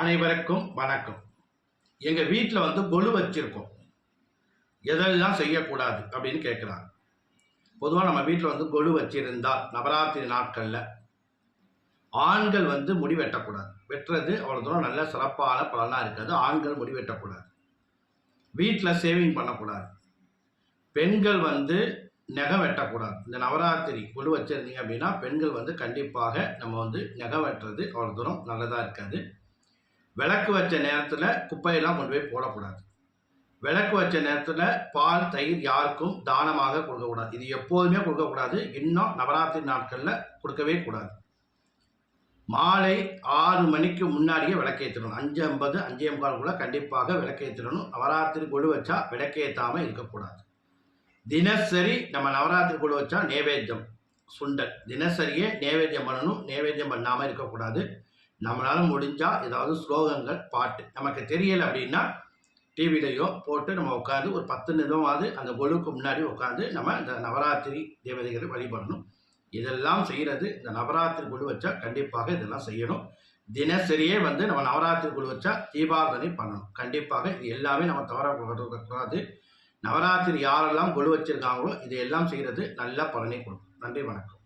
அனைவருக்கும் வணக்கம். எங்கள் வீட்டில் வந்து கொலு வச்சுருக்கோம். எதெல்லாம் செய்யக்கூடாது அப்படின்னு கேட்குறாங்க பொதுவாக நம்ம வீட்டில் வந்து கொலு வச்சிருந்தால் நவராத்திரி நாட்களில் ஆண்கள் வந்து முடி வெட்டக்கூடாது. வெட்டுறது அவ்வளோ தூரம் நல்ல சிறப்பான பலனாக இருக்காது. ஆண்கள் முடி வெட்டக்கூடாது. வீட்டில் சேவிங் பண்ணக்கூடாது. பெண்கள் வந்து நகை வெட்டக்கூடாது. இந்த நவராத்திரி கொலு வச்சிருந்தீங்க அப்படின்னா பெண்கள் வந்து கண்டிப்பாக நம்ம வந்து நகை வெட்டுறது அவ்வளோ தூரம் நல்லதாக இருக்காது. விளக்கு வச்ச நேரத்தில் குப்பையெல்லாம் கொண்டு போய் போடக்கூடாது. விளக்கு வச்ச நேரத்தில் பால் தயிர் யாருக்கும் தானமாக கொடுக்கக்கூடாது. இது எப்போதுமே கொடுக்கக்கூடாது. இன்னும் நவராத்திரி நாட்களில் கொடுக்கவே கூடாது. மாலை ஆறு மணிக்கு முன்னாடியே விளக்கேற்றணும். அஞ்சு ஐம்பது அஞ்சு ஐம்பதுக்குள்ளே கண்டிப்பாக விளக்கேற்றணும். நவராத்திரி கொடு வச்சா விளக்கேற்றாமல் இருக்கக்கூடாது. தினசரி நம்ம நவராத்திரி கொடு வச்சா நேவேத்தியம் சுண்டல். தினசரியே நேவேத்தியம் பண்ணணும். நேவேத்தியம் பண்ணாமல் இருக்கக்கூடாது. நம்மளால் முடிஞ்சால் ஏதாவது ஸ்லோகங்கள் பாட்டு. நமக்கு தெரியலை அப்படின்னா டிவிலையோ போட்டு நம்ம உட்காந்து ஒரு பத்து நிமிடமாவது அந்த கொலுக்கு முன்னாடி உட்காந்து நம்ம இந்த நவராத்திரி தேவதைகளை வழிபடணும். இதெல்லாம் செய்கிறது இந்த நவராத்திரி குழு வச்சா கண்டிப்பாக இதெல்லாம் செய்யணும். தினசரியே வந்து நம்ம நவராத்திரி குழு வச்சா தீபாவளி பண்ணணும். கண்டிப்பாக இது எல்லாமே நம்ம தவறக்கூடாது கூடாது நவராத்திரி யாரெல்லாம் குழு வச்சிருக்காங்களோ இதையெல்லாம் செய்கிறது நல்ல பலனை கொடுக்கும். நன்றி வணக்கம்.